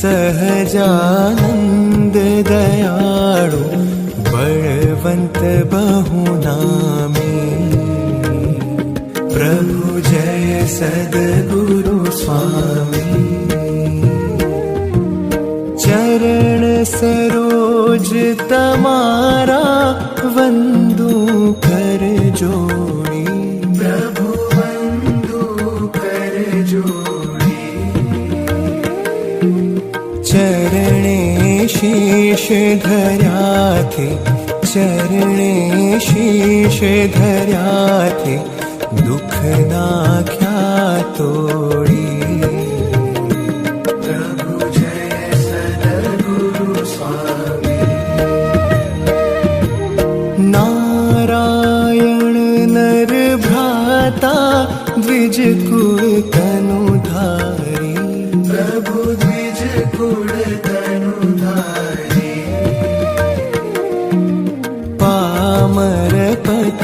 सहजानन्द दयाळु बळवन्त बहुनामी प्रभु जय सद्गुरु स्वामी। चरण सरोज तमारा वन्दु कर जोड़ी। प्रभु वन्दु कर चरणे शीश धर्याथे चरणे शीश धर्याथे दुःख नाख्या तोडी। प्रभु जय सद्गुरु स्वामी। नारायण नर भ्राता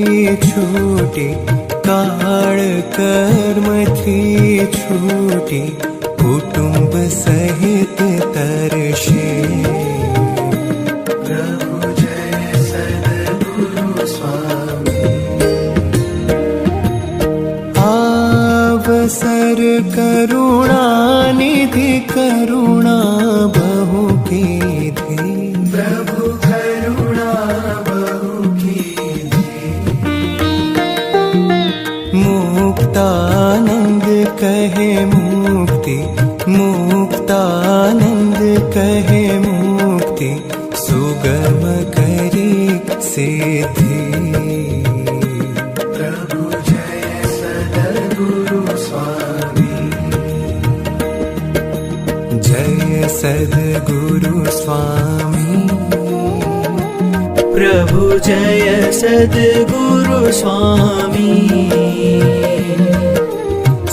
कर्मथी छूटी काळ कर्मथी छूटी कुटुंब सहित तरशे। प्रभु जय सद्गुरु स्वामी। आवसर करुणा निधि करुणा बहु कीधी कहे मुक्ति मुक्तानंद कहे मुक्ति सुगम करी सिद्धि। प्रभु जय सद्गुरु स्वामी। जय सद्गुरु स्वामी। प्रभु जय सद्गुरु स्वामी।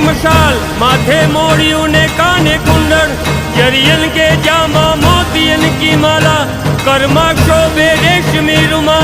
ने रुपए की मशाल माथे मोड़ियों ने काने कुंडल जरियन के जामा मोतियन की माला कर्मा शोभे रेशमी रुमाल